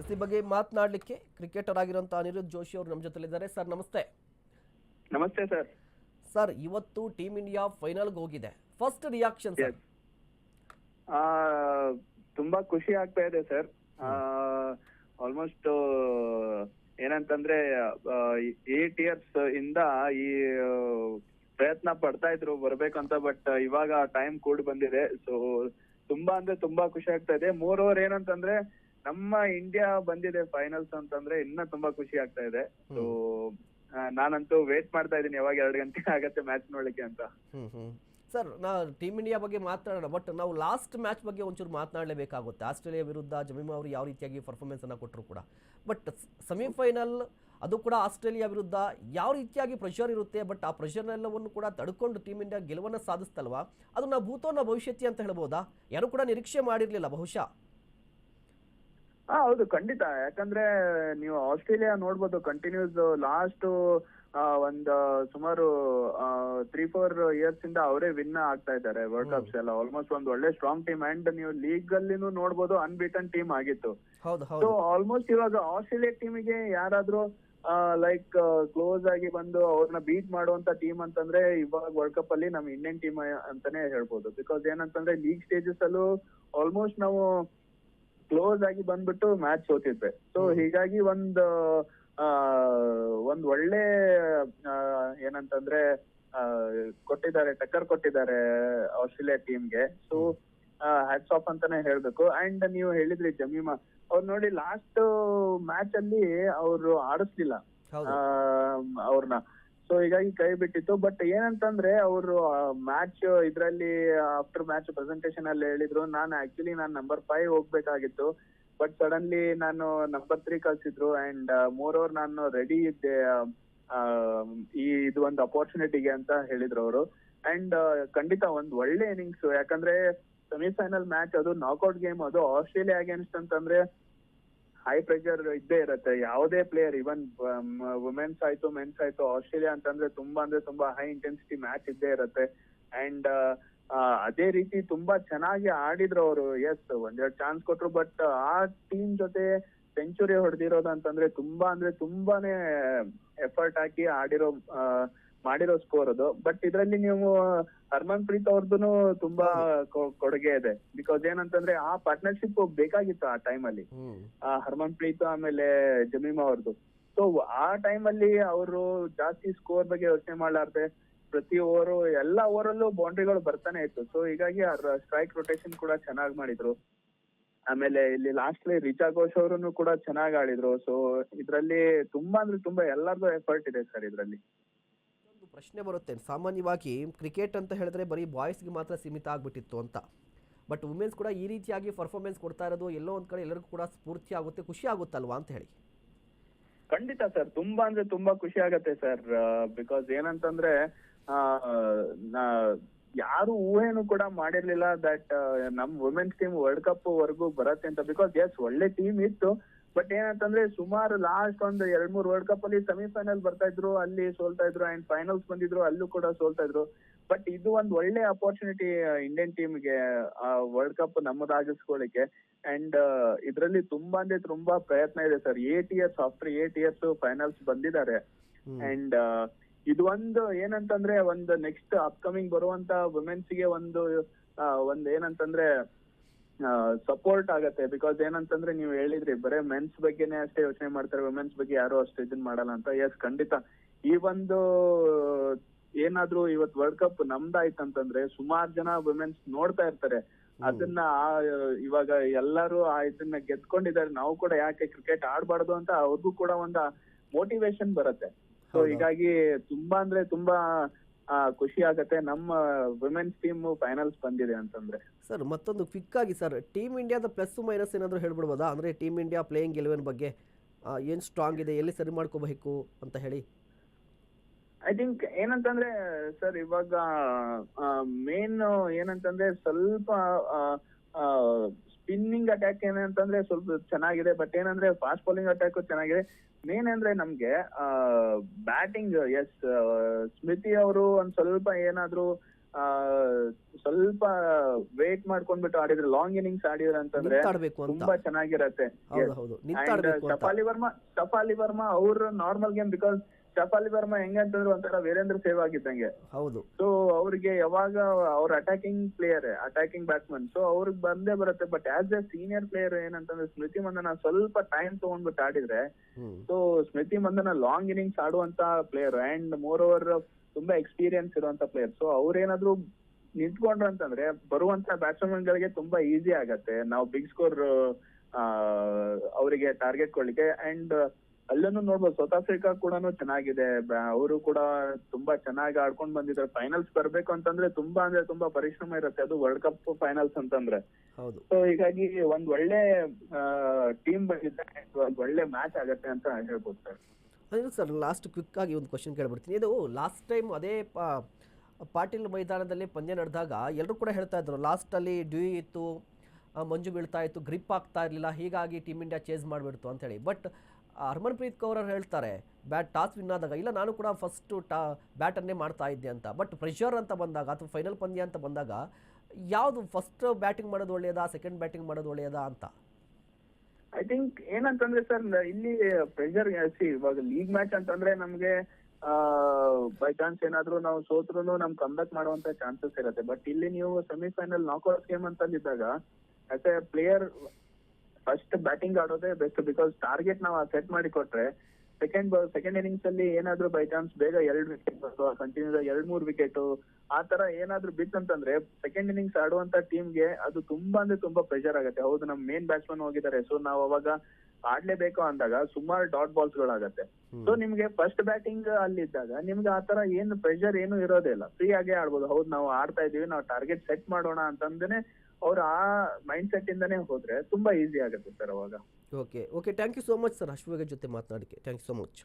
S ಬಗ್ಗೆ ಮಾತನಾಡಲಿಕ್ಕೆ cricketer ಆಗಿರುವಂಥ ಅನಿರುದ್ಧ ಜೋಶಿ ಅವರು ನಮ್ಮ ಜೊತೆಲಿದ್ದಾರೆ. ಸರ್ ನಮಸ್ತೆ. ನಮಸ್ತೆ ಸರ್. ಸರ್ ಇವತ್ತು ಟೀಮ್ ಇಂಡಿಯಾ ಫೈನಲ್ಗೆ ಹೋಗಿದೆ. ಫಸ್ಟ್ ರಿಯಾಕ್ಷನ್ ಸರ್ ತುಂಬಾ ಖುಷಿ ಆಗ್ತಾ ಇದೆ ಸರ್. ಆಲ್ಮೋಸ್ಟ್ ಏನಂತಂದ್ರೆ ಏಟ್ ಇಯರ್ಸ್ ಇಂದ ಈ ಪ್ರಯತ್ನ ಪಡ್ತಾ ಇದ್ರು ಬರ್ಬೇಕಂತ ಬಟ್ ಇವಾಗ ಟೈಮ್ ಕೂಡ ಬಂದಿದೆ. ಸೊ ತುಂಬಾ ಅಂದ್ರೆ ತುಂಬಾ ಖುಷಿ ಆಗ್ತಾ ಇದೆ. ಮೋರ್ ಓವರ್ ಏನಂತಂದ್ರೆ ನಮ್ಮ ಇಂಡಿಯಾ ಬಂದಿದೆ ಫೈನಲ್ಸ್ ಅಂತಂದ್ರೆ ಇನ್ನ ತುಂಬಾ ಖುಷಿ ಆಗ್ತಾ ಇದೆ. ಸೊ ನಾನಂತೂ ವೇಟ್ ಮಾಡ್ತಾ ಇದ್ದೀನಿ ಯಾವಾಗ ಎರಡು ಗಂಟೆ ಆಗತ್ತೆ ಮ್ಯಾಚ್ ನೋಡ್ಲಿಕ್ಕೆ ಅಂತ. ಸರ್ ನಾ ಟೀಮ್ ಇಂಡಿಯಾ ಬಗ್ಗೆ ಮಾತನಾಡೋಣ ಬಟ್ ನಾವು ಲಾಸ್ಟ್ ಮ್ಯಾಚ್ ಬಗ್ಗೆ ಒಂಚೂರು ಮಾತನಾಡಲೇಬೇಕಾಗುತ್ತೆ. ಆಸ್ಟ್ರೇಲಿಯಾ ವಿರುದ್ಧ ಜಮೀಮಾ ಅವರು ಯಾವ ರೀತಿಯಾಗಿ ಪರ್ಫಾರ್ಮೆನ್ಸ್ ಅನ್ನು ಕೊಟ್ಟರು ಕೂಡ. ಬಟ್ ಸೆಮಿಫೈನಲ್ ಅದು ಕೂಡ ಆಸ್ಟ್ರೇಲಿಯಾ ವಿರುದ್ಧ ಯಾವ ರೀತಿಯಾಗಿ ಪ್ರೆಷರ್ ಇರುತ್ತೆ ಬಟ್ ಆ ಪ್ರೆಷರ್ನೆಲ್ಲವನ್ನು ಕೂಡ ತಡ್ಕೊಂಡು ಟೀಮ್ ಇಂಡಿಯಾ ಗೆಲುವನ್ನು ಸಾಧಿಸ್ತಲ್ವಾ? ಅದು ನಾವು ಭೂತೋನ ಭವಿಷ್ಯತಿ ಅಂತ ಹೇಳ್ಬೋದಾ? ಯಾರು ಕೂಡ ನಿರೀಕ್ಷೆ ಮಾಡಿರಲಿಲ್ಲ ಬಹುಶಃ. ಹಾ ಹೌದು ಖಂಡಿತ. ಯಾಕಂದ್ರೆ ನೀವು ಆಸ್ಟ್ರೇಲಿಯಾ ನೋಡ್ಬೋದು ಕಂಟಿನ್ಯೂಸ್ ಲಾಸ್ಟ್ ಒಂದು ಸುಮಾರು ತ್ರೀ ಫೋರ್ ಇಯರ್ಸ್ ಇಂದ ಅವರೇ ವಿನ್ ಆಗ್ತಾ ಇದ್ದಾರೆ ವರ್ಲ್ಡ್ ಕಪ್ಸ್ ಎಲ್ಲ. ಆಲ್ಮೋಸ್ಟ್ ಒಂದ್ ಒಳ್ಳೆ ಸ್ಟ್ರಾಂಗ್ ಟೀಮ್ ಅಂಡ್ ನೀವು ಲೀಗ್ ಅಲ್ಲಿನೂ ನೋಡ್ಬೋದು ಅನ್ಬಿಟನ್ ಟೀಮ್ ಆಗಿತ್ತು. ಸೊ ಆಲ್ಮೋಸ್ಟ್ ಇವಾಗ ಆಸ್ಟ್ರೇಲಿಯಾ ಟೀಮಿಗೆ ಯಾರಾದ್ರೂ ಲೈಕ್ ಕ್ಲೋಸ್ ಆಗಿ ಬಂದು ಅವ್ರನ್ನ ಬೀಟ್ ಮಾಡುವಂತ ಟೀಮ್ ಅಂತಂದ್ರೆ ಇವಾಗ ವರ್ಲ್ಡ್ ಕಪ್ ಅಲ್ಲಿ ನಮ್ ಇಂಡಿಯನ್ ಟೀಮ್ ಅಂತಾನೆ ಹೇಳ್ಬೋದು. ಬಿಕಾಸ್ ಏನಂತಂದ್ರೆ ಲೀಗ್ ಸ್ಟೇಜಸ್ ಅಲ್ಲೂ ಆಲ್ಮೋಸ್ಟ್ ನಾವು ಕ್ಲೋಸ್ ಆಗಿ ಬಂದ್ಬಿಟ್ಟು ಮ್ಯಾಚ್ ಸೋತಿದ್ವಿ ಸೊ ಹೀಗಾಗಿ ಒಂದು ಒಂದ್ ಒಳ್ಳೆ ಏನಂತಂದ್ರೆ ಕೊಟ್ಟಿದ್ದಾರೆ ಟಕ್ಕರ್ ಕೊಟ್ಟಿದ್ದಾರೆ ಆಸ್ಟ್ರೇಲಿಯಾ ಟೀಮ್ಗೆ ಸೊ ಹ್ಯಾಟ್ಸ್ ಆಫ್ ಅಂತಾನೆ ಹೇಳ್ಬೇಕು. ಅಂಡ್ ನೀವು ಹೇಳಿದ್ರಿ ಜಮೀಮಾ ಅವ್ರು ನೋಡಿ ಲಾಸ್ಟ್ ಮ್ಯಾಚ್ ಅಲ್ಲಿ ಅವರು ಆಡಿಸ್ಲಿಲ್ಲ. ಅವ್ರನ್ನ ಸೊ ಹೀಗಾಗಿ ಕೈ ಬಿಟ್ಟಿತ್ತು. ಬಟ್ ಏನಂತಂದ್ರೆ, ಅವರು ಮ್ಯಾಚ್ ಇದ್ರಲ್ಲಿ ಆಫ್ಟರ್ ಮ್ಯಾಚ್ ಪ್ರೆಸೆಂಟೇಶನ್ ಅಲ್ಲಿ ಹೇಳಿದ್ರು, ನಾನು ಆಕ್ಚುಲಿ ನಾನು ನಂಬರ್ ಫೈವ್ ಹೋಗ್ಬೇಕಾಗಿತ್ತು. ಬಟ್ ಸಡನ್ಲಿ ನಾನು ನಂಬರ್ ತ್ರೀ ಕಳ್ಸಿದ್ರು. ಅಂಡ್ ಮೋರ್ ಓವರ್ ನಾನು ರೆಡಿ ಇದ್ದೆ ಈ, ಇದು ಒಂದು ಅಪರ್ಚುನಿಟಿಗೆ ಅಂತ ಹೇಳಿದ್ರು ಅವರು. ಅಂಡ್ ಖಂಡಿತ ಒಂದ್ ಒಳ್ಳೆ ಇನ್ನಿಂಗ್ಸ್ ಯಾಕಂದ್ರೆ ಸೆಮಿಫೈನಲ್ ಮ್ಯಾಚ್ ಅದು ನಾಕ್ಔಟ್ ಗೇಮ್ ಅದು ಆಸ್ಟ್ರೇಲಿಯಾ ಅಗೇನ್ಸ್ಟ್ ಅಂತಂದ್ರೆ ಹೈ ಪ್ರೆಷರ್ ಇದ್ದೇ ಇರುತ್ತೆ. ಯಾವುದೇ ಪ್ಲೇಯರ್ ಇವನ್ ವುಮೆನ್ಸ್ ಆಯ್ತು ಮೆನ್ಸ್ ಆಯ್ತು ಆಸ್ಟ್ರೇಲಿಯಾ ಅಂತಂದ್ರೆ ತುಂಬಾ ಅಂದ್ರೆ ತುಂಬಾ ಹೈ ಇಂಟೆನ್ಸಿಟಿ ಮ್ಯಾಚ್ ಇದ್ದೇ ಇರುತ್ತೆ. ಅಂಡ್ ಅದೇ ರೀತಿ ತುಂಬಾ ಚೆನ್ನಾಗಿ ಆಡಿದ್ರು ಅವರು ಎಸ್ ಒಂದೆರಡು ಚಾನ್ಸ್ ಕೊಟ್ರು ಬಟ್ ಆ ಟೀಮ್ ಜೊತೆ ಸೆಂಚುರಿ ಹೊಡೆದಿರೋದು ಅಂತಂದ್ರೆ ತುಂಬಾ ಅಂದ್ರೆ ತುಂಬಾನೇ ಎಫರ್ಟ್ ಹಾಕಿ ಆಡಿರೋ ಮಾಡಿರೋ ಸ್ಕೋರ್ ಅದು. ಬಟ್ ಇದ್ರಲ್ಲಿ ನೀವು ಹರ್ಮನ್ ಪ್ರೀತ್ ಅವ್ರದ್ದು ತುಂಬಾ ಕೊಡುಗೆ ಇದೆ. ಬಿಕಾಸ್ ಏನಂತಂದ್ರೆ ಆ ಪಾರ್ಟ್ನರ್ಶಿಪ್ ಬೇಕಾಗಿತ್ತು ಆ ಟೈಮ್ ಅಲ್ಲಿ. ಆ ಹರ್ಮನ್ ಪ್ರೀತ್ ಆಮೇಲೆ ಜಮೀಮಾ ಅವ್ರದ್ದು ಸೊ ಆ ಟೈಮ್ ಅಲ್ಲಿ ಅವರು ಜಾಸ್ತಿ ಸ್ಕೋರ್ ಬಗ್ಗೆ ಯೋಚನೆ ಮಾಡ್ಲಾರ್ದೆ ಪ್ರತಿ ಓವರ್ ಎಲ್ಲಾ ಓವರ್ ಅಲ್ಲೂ ಬೌಂಡ್ರಿಗಳು ಬರ್ತಾನೆ ಇತ್ತು. ಸೊ ಹೀಗಾಗಿ ಸ್ಟ್ರೈಕ್ ರೊಟೇಷನ್ ಕೂಡ ಚೆನ್ನಾಗಿ ಮಾಡಿದ್ರು. ಆಮೇಲೆ ಇಲ್ಲಿ ಲಾಸ್ಟ್ ಅಲ್ಲಿ ರಿಚಾ ಘೋಷ್ ಅವರು ಕೂಡ ಚೆನ್ನಾಗಿ ಆಡಿದ್ರು. ಸೊ ಇದ್ರಲ್ಲಿ ತುಂಬಾ ಅಂದ್ರೆ ತುಂಬಾ ಎಲ್ಲಾರ್ದು ಎಫರ್ಟ್ ಇದೆ ಸರ್ ಇದ್ರಲ್ಲಿ. ಪ್ರಶ್ನೆ ಬರುತ್ತೆ. ಸಾಮಾನ್ಯವಾಗಿ ಕ್ರಿಕೆಟ್ ಅಂತ ಹೇಳಿದ್ರೆ ಬರೀ ಬಾಯ್ಸ್ಗೆ ಮಾತ್ರ ಸೀಮಿತ ಆಗ್ಬಿಟ್ಟಿತ್ತು ಅಂತ. ಬಟ್ ವುಮೆನ್ಸ್ ಕೂಡ ಈ ರೀತಿಯಾಗಿ ಪರ್ಫಾರ್ಮೆನ್ಸ್ ಕೊಡ್ತಾ ಇರೋದು ಎಲ್ಲೋ ಒಂದು ಕಡೆ ಎಲ್ಲರಿಗೂ ಕೂಡ ಸ್ಫೂರ್ತಿ ಆಗುತ್ತೆ, ಖುಷಿ ಆಗುತ್ತಲ್ವಾ ಅಂತ ಹೇಳಿ. ಖಂಡಿತ ಸರ್. ತುಂಬಾ ಅಂದ್ರೆ ತುಂಬಾ ಖುಷಿ ಆಗತ್ತೆ ಸರ್ ಬಿಕಾಸ್ ಏನಂತಂದ್ರೆ ಯಾರು ಊಹೆನು ಕೂಡ ಮಾಡಿರ್ಲಿಲ್ಲ ದಟ್ ನಮ್ ವುಮೆನ್ಸ್ ಟೀಮ್ ವರ್ಲ್ಡ್ ಕಪ್ ವರ್ಗೂ ಬರತ್ತೆ ಅಂತ. ಬಿಕಾಸ್ ಎಸ್ ಒಳ್ಳೆ ಟೀಮ್ ಇತ್ತು. ಬಟ್ ಏನಂತಂದ್ರೆ ಸುಮಾರು ಲಾಸ್ಟ್ ಒಂದು ಎರಡ್ ಮೂರ್ ವರ್ಲ್ಡ್ ಕಪ್ ಅಲ್ಲಿ ಸೆಮಿಫೈನಲ್ ಬರ್ತಾ ಇದ್ರು ಅಲ್ಲಿ ಸೋಲ್ತಾ ಇದ್ರು ಅಂಡ್ ಫೈನಲ್ಸ್ ಬಂದಿದ್ರು ಅಲ್ಲೂ ಕೂಡ ಸೋಲ್ತಾ ಇದ್ರು. ಬಟ್ ಇದು ಒಂದ್ ಒಳ್ಳೆ ಅಪರ್ಚುನಿಟಿ ಇಂಡಿಯನ್ ಟೀಮ್ಗೆ ವರ್ಲ್ಡ್ ಕಪ್ ನಮ್ಮದಾಗಿಸ್ಕೊಳ್ಳಿಕ್ಕೆ ಅಂಡ್ ಇದ್ರಲ್ಲಿ ತುಂಬಾ ಅಂದ್ರೆ ತುಂಬಾ ಪ್ರಯತ್ನ ಇದೆ sir. Eight years after eight years finals ಬಂದಿದ್ದಾರೆ. ಅಂಡ್ ಇದು ಒಂದು ಏನಂತಂದ್ರೆ ಒಂದು ನೆಕ್ಸ್ಟ್ ಅಪ್ಕಮಿಂಗ್ ಬರುವಂತ ವುಮೆನ್ಸ್ಗೆ ಒಂದು ಆ, ಒಂದ್ ಏನಂತಂದ್ರೆ ಸಪೋರ್ಟ್ ಆಗತ್ತೆ. ಬಿಕಾಸ್ ಏನಂತಂದ್ರೆ ನೀವು ಹೇಳಿದ್ರಿ ಬರೇ ಮೆನ್ಸ್ ಬಗ್ಗೆನೇ ಅಷ್ಟೇ ಯೋಚನೆ ಮಾಡ್ತಾರೆ ವುಮೆನ್ಸ್ ಬಗ್ಗೆ ಯಾರು ಅಷ್ಟು ಇದನ್ ಮಾಡಲ್ಲ ಅಂತ. ಎಸ್ ಖಂಡಿತ. ಈ ಒಂದು ಏನಾದ್ರೂ ಇವತ್ ವರ್ಲ್ಡ್ ಕಪ್ ನಮ್ದಾಯ್ತಂತಂದ್ರೆ ಸುಮಾರು ಜನ ವುಮೆನ್ಸ್ ನೋಡ್ತಾ ಇರ್ತಾರೆ. ಅದನ್ನ ಆ- ಇವಾಗ ಎಲ್ಲರೂ ಆ ಇದನ್ನ ಗೆದ್ಕೊಂಡಿದ್ದಾರೆ. ನಾವು ಕೂಡ ಯಾಕೆ ಕ್ರಿಕೆಟ್ ಆಡ್ಬಾರ್ದು ಅಂತ ಅವ್ರಿಗೂ ಕೂಡ ಒಂದು ಮೋಟಿವೇಶನ್ ಬರುತ್ತೆ. ಸೊ. ಹೀಗಾಗಿ ತುಂಬಾ ಅಂದ್ರೆ ತುಂಬಾ ಖುಷಿ ಆಗತ್ತೆ. ನಮ್ಮ ವಿಮೆನ್ಸ್ ಟೀಮ್ ಫೈನಲ್ಸ್ ಬಂದಿದೆ ಅಂತಂದ್ರೆ. ಸರ್ ಮತ್ತೊಂದು ಕ್ವಿಕ್ ಆಗಿ ಸರ್ ಟೀಮ್ ಇಂಡಿಯಾದ ಪ್ಲಸ್ ಮೈನಸ್ ಏನಾದರೂ ಹೇಳ್ಬಿಡ್ಬೋದಾ? ಅಂದ್ರೆ ಟೀಮ್ ಇಂಡಿಯಾ ಪ್ಲೇಯಿಂಗ್ ಎಲೆವೆನ್ ಬಗ್ಗೆ. ಏನು ಸ್ಟ್ರಾಂಗ್ ಇದೆ? ಎಲ್ಲಿ ಸರಿ ಮಾಡ್ಕೋಬೇಕು ಅಂತ ಹೇಳಿ. ಐ ಥಿಂಕ್ ಏನಂತಂದ್ರೆ ಸರ್ ಇವಾಗ ಮೇನ್ ಏನಂತಂದ್ರೆ ಸ್ವಲ್ಪ ಸ್ಪಿನ್ನಿಂಗ್ ಅಟ್ಯಾಕ್ ಏನಂತಂದ್ರೆ ಸ್ವಲ್ಪ ಚೆನ್ನಾಗಿದೆ ಬಟ್ ಏನಂದ್ರೆ ಫಾಸ್ಟ್ ಬೌಲಿಂಗ್ ಅಟ್ಯಾಕ್ ಚೆನ್ನಾಗಿದೆ. ಮೇನ್ ಅಂದ್ರೆ ನಮ್ಗೆ ಬ್ಯಾಟಿಂಗ್ ಎಸ್ ಸ್ಮಿತಿ ಅವರು ಒಂದ್ ಸ್ವಲ್ಪ ಏನಾದ್ರು ಸ್ವಲ್ಪ ವೇಟ್ ಮಾಡ್ಕೊಂಡ್ಬಿಟ್ಟು ಆಡಿದ್ರೆ ಲಾಂಗ್ ಇನಿಂಗ್ಸ್ ಆಡಿದ್ರೆ ಅಂತಂದ್ರೆ ತುಂಬಾ ಚೆನ್ನಾಗಿರತ್ತೆ. ಶಫಾಲಿ ವರ್ಮಾ ಶಫಾಲಿ ವರ್ಮಾ ಅವ್ರ normal game because Shafali Varma ಹೆಂಗೆ ಅಂತಂದ್ರೆ ಒಂಥರ ವೀರೇಂದ್ರ ಸೇವ್ ಆಗಿದ್ದಂಗೆ. ಹೌದು. ಸೊ ಅವ್ರಿಗೆ ಯಾವಾಗ ಅವ್ರ attacking player attacking batsman so ಅವ್ರಿಗೆ ಬಂದೇ ಬರುತ್ತೆ. But as a senior player ಏನಂತಂದ್ರೆ ಸ್ಮೃತಿ ಮಂದನ ಸ್ವಲ್ಪ ಟೈಮ್ ತಗೊಂಡ್ಬಿಟ್ಟು ಆಡಿದ್ರೆ so Smriti Mandhana long innings ಆಡುವಂತ player and more over ತುಂಬಾ ಎಕ್ಸ್ಪೀರಿಯನ್ಸ್ ಇರುವಂತ ಪ್ಲೇಯರ್ ಸೊ ಅವ್ರೇನಾದ್ರೂ ನಿಂತ್ಕೊಂಡ್ರು ಅಂತಂದ್ರೆ ಬರುವಂತ ಬ್ಯಾಟ್ಸ್ಮನ್ ಗಳಿಗೆ ತುಂಬಾ ಈಸಿ ಆಗತ್ತೆ. ನಾವು ಬಿಗ್ ಸ್ಕೋರ್ ಅವರಿಗೆ ಟಾರ್ಗೆಟ್ ಕೊಡ್ಲಿಕ್ಕೆ. ಅಂಡ್ ಅಲ್ಲೂ ನೋಡ್ಬೋದು ಸೌತ್ ಆಫ್ರಿಕಾ ಕೂಡ ಚೆನ್ನಾಗಿದೆ. ಅವರು ಕೂಡ ತುಂಬಾ ಚೆನ್ನಾಗಿ ಆಡ್ಕೊಂಡ್ ಬಂದಿದ್ದಾರೆ. ಫೈನಲ್ಸ್ ಬರ್ಬೇಕು ಅಂತಂದ್ರೆ ತುಂಬಾ ಅಂದ್ರೆ ತುಂಬಾ ಪರಿಶ್ರಮ ಇರುತ್ತೆ. ಅದು ವರ್ಲ್ಡ್ ಕಪ್ ಫೈನಲ್ಸ್ ಅಂತಂದ್ರೆ. ಹೌದು. ಸೊ ಹೀಗಾಗಿ ಒಂದ್ ಒಳ್ಳೆ ಟೀಮ್ ಬಂದಿದೆ ಒಂದ್ ಒಳ್ಳೆ ಮ್ಯಾಚ್ ಆಗತ್ತೆ ಅಂತ ಹೇಳ್ಬೋದು ಸರ್. ಅದೇ ಸರ್ ಲಾಸ್ಟ್ ಕ್ವಿಕ್ ಆಗಿ ಒಂದು ಕ್ವಶನ್ ಕೇಳ್ಬಿಡ್ತೀನಿ. ಇದು ಲಾಸ್ಟ್ ಟೈಮ್ ಅದೇ ಪಾಟೀಲ್ ಮೈದಾನದಲ್ಲಿ ಪಂದ್ಯ ನಡೆದಾಗ ಎಲ್ಲರೂ ಕೂಡ ಹೇಳ್ತಾ ಇದ್ರು ಲಾಸ್ಟಲ್ಲಿ ಡ್ಯೂ ಇತ್ತು ಮಂಜು ಬೀಳ್ತಾ ಇತ್ತು ಗ್ರಿಪ್ ಆಗ್ತಾ ಇರಲಿಲ್ಲ ಹೀಗಾಗಿ ಟೀಮ್ ಇಂಡಿಯಾ ಚೇಸ್ ಮಾಡಿಬಿಡ್ತು ಅಂತೇಳಿ ಬಟ್ ಹರ್ಮನ್ಪ್ರೀತ್ ಕೌರ್ ಅವ್ರು ಹೇಳ್ತಾರೆ, ಬ್ಯಾಟ್ ಟಾಸ್ ವಿನ್ ಆದಾಗ ಇಲ್ಲ, ನಾನು ಕೂಡ ಫಸ್ಟು ಟಾ ಬ್ಯಾಟನ್ನೇ ಮಾಡ್ತಾ ಇದ್ದೆ ಅಂತ. ಬಟ್ ಪ್ರೆಷರ್ ಅಂತ ಬಂದಾಗ ಅಥವಾ ಫೈನಲ್ ಪಂದ್ಯ ಅಂತ ಬಂದಾಗ ಯಾವುದು ಫಸ್ಟ್ ಬ್ಯಾಟಿಂಗ್ ಮಾಡೋದು ಒಳ್ಳೆಯದಾ ಸೆಕೆಂಡ್ ಬ್ಯಾಟಿಂಗ್ ಮಾಡೋದು ಒಳ್ಳೆಯದಾ ಅಂತ? ಐ ಥಿಂಕ್ ಏನಂತಂದ್ರೆ ಸರ್ ಇಲ್ಲಿ ಪ್ರೆಷರ್ ಇವಾಗ ಲೀಗ್ ಮ್ಯಾಚ್ ಅಂತಂದ್ರೆ ನಮ್ಗೆ ಬೈ ಚಾನ್ಸ್ ಏನಾದ್ರೂ ನಾವು ಸೋತ್ರು ನಮ್ ಬ್ಯಾಕ್ ಮಾಡುವಂತ ಚಾನ್ಸಸ್ ಇರುತ್ತೆ. ಬಟ್ ಇಲ್ಲಿ ನೀವು semifinal knockout game ಅಂತಂದಿದ್ದಾಗ as a player first batting ಆಡೋದೇ best because target ನಾವು ಸೆಟ್ ಮಾಡಿ ಕೊಟ್ರೆ ಸೆಕೆಂಡ್ ಸೆಕೆಂಡ್ ಇನ್ನಿಂಗ್ಸ್ ಅಲ್ಲಿ ಏನಾದ್ರೂ ಬೈ ಚಾನ್ಸ್ ಬೇಗ ಎರಡು ವಿಕೆಟ್ ಅಥವಾ ಕಂಟಿನ್ಯೂ ಎರಡ್ ಮೂರ್ ವಿಕೆಟ್ ಆ ತರ ಏನಾದ್ರೂ ಬಿತ್ತಂತಂದ್ರೆ ಸೆಕೆಂಡ್ ಇನ್ನಿಂಗ್ಸ್ ಆಡುವಂತ ಟೀಮ್ಗೆ ಅದು ತುಂಬಾ ಅಂದ್ರೆ ತುಂಬಾ ಪ್ರೆಷರ್ ಆಗುತ್ತೆ. ಹೌದು ನಮ್ ಮೇನ್ ಬ್ಯಾಟ್ಸ್ಮನ್ ಹೋಗಿದ್ದಾರೆ. ಸೊ ನಾವು ಅವಾಗ ಆಡ್ಲೇಬೇಕು ಅಂದಾಗ ಸುಮಾರು ಡಾಟ್ ಬಾಲ್ಸ್ ಗಳಾಗತ್ತೆ. ಸೊ ನಿಮ್ಗೆ ಫಸ್ಟ್ ಬ್ಯಾಟಿಂಗ್ ಅಲ್ಲಿದ್ದಾಗ ನಿಮ್ಗೆ ಆತರ ಏನು ಪ್ರೆಷರ್ ಏನು ಇರೋದೇ ಇಲ್ಲ. ಫ್ರೀ ಆಗೇ ಆಡ್ಬೋದು. ಹೌದು ನಾವು ಆಡ್ತಾ ಇದೀವಿ ನಾವು ಟಾರ್ಗೆಟ್ ಸೆಟ್ ಮಾಡೋಣ ಅಂತಂದೇನೆ ಅವ್ರು ಆ ಮೈಂಡ್ ಸೆಟ್ ಇಂದಾನೆ ಹೋದ್ರೆ ತುಂಬಾ ಈಸಿ ಆಗುತ್ತೆ ಸರ್ ಅವಾಗ. Okay okay thank you so much sir ಅಶ್ವಗ ಜೊತೆ ಮಾತನಾಡಕ್ಕೆ ಥ್ಯಾಂಕ್ ಯು ಸೋ ಮಚ್